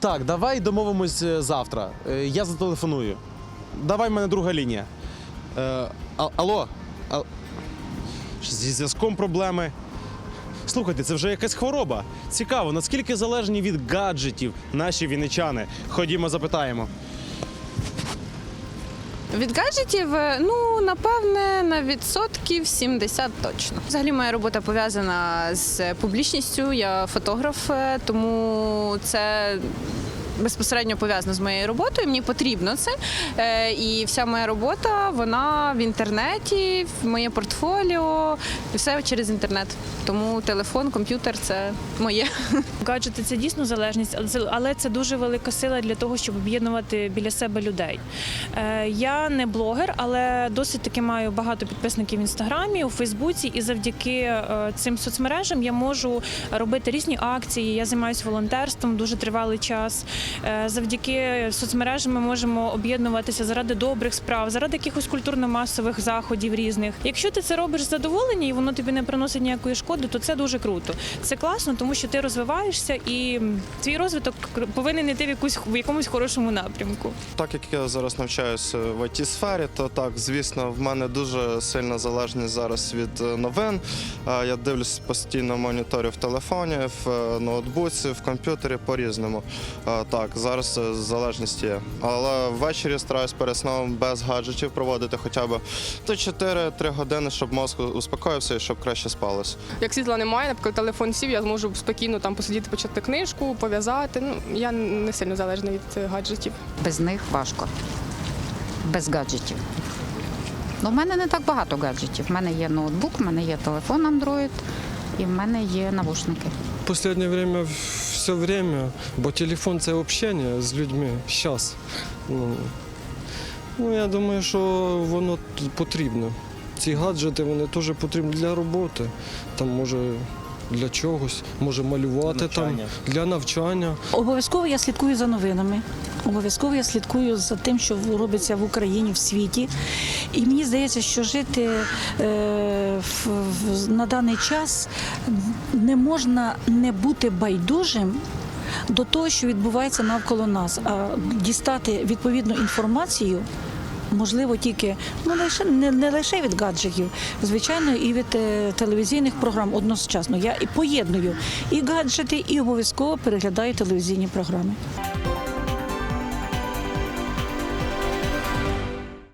Так, давай домовимось е, завтра. Е, Я зателефоную. Давай в мене друга лінія. Е, а- алло. А- Зі зв'язком проблеми. Слухайте, це вже якась хвороба. Цікаво, наскільки залежні від гаджетів наші вінничани. Ходімо, запитаємо. Від гаджетів, е, ну напевне, на відсотків 70 точно. Взагалі, моя робота пов'язана з публічністю. Я фотограф, е, тому це. Безпосередньо пов'язано з моєю роботою, мені потрібно це. Е, і вся моя робота вона в інтернеті, в моє портфоліо, і все через інтернет. Тому телефон, комп'ютер це моє. Гаджети це дійсно залежність, але це- дуже велика сила для того, щоб об'єднувати біля себе людей. Е, Я не блогер, але досить таки маю багато підписників в інстаграмі, у Фейсбуці, і завдяки е, цим соцмережам я можу робити різні акції. Я займаюся волонтерством дуже тривалий час. Е, Завдяки соцмережам ми можемо об'єднуватися заради добрих справ, заради якихось культурно-масових заходів різних. Якщо ти це робиш задоволення і воно тобі не приносить ніякої шкоди, то це дуже круто. Це класно, тому що ти розвиваєшся і твій розвиток повинен йти в якусь в якомусь хорошому напрямку. Так як я зараз навчаюся в it сфері, то так, звісно, в мене дуже сильна залежність зараз від е, новин. Е, Я дивлюсь постійно моніторю в телефоні, в ноутбуці, в комп'ютері по-різному. Е, Так, зараз залежність є. Але ввечері стараюсь перед сном без гаджетів проводити хоча б 4-3 години, щоб мозк успокоївся і щоб краще спалось. Як світла немає, наприклад, телефон сів, я зможу спокійно там посидіти, почати книжку, пов'язати. Ну я не сильно залежна від е, гаджетів. Без них важко. Без гаджетів. Ну, в мене не так багато гаджетів. У мене є ноутбук, в мене є телефон Android і в мене є навушники. Останнє время все время, бо телефон це общення з людьми. Зараз. Ну, ну я думаю, що воно потрібно. Ці гаджети вони теж потрібні для роботи. Там може для чогось, може малювати там для навчання. Обов'язково я слідкую за новинами. Обов'язково я слідкую за тим, що робиться в Україні, в світі. І мені здається, що жити е, в, в- на даний час не можна не бути байдужим. До того, що відбувається навколо нас, а дістати відповідну інформацію можливо тільки ну лише не, не лише від гаджетів, звичайно, і від е, телевізійних програм одночасно. Я і поєдную і гаджети, і обов'язково переглядаю телевізійні програми.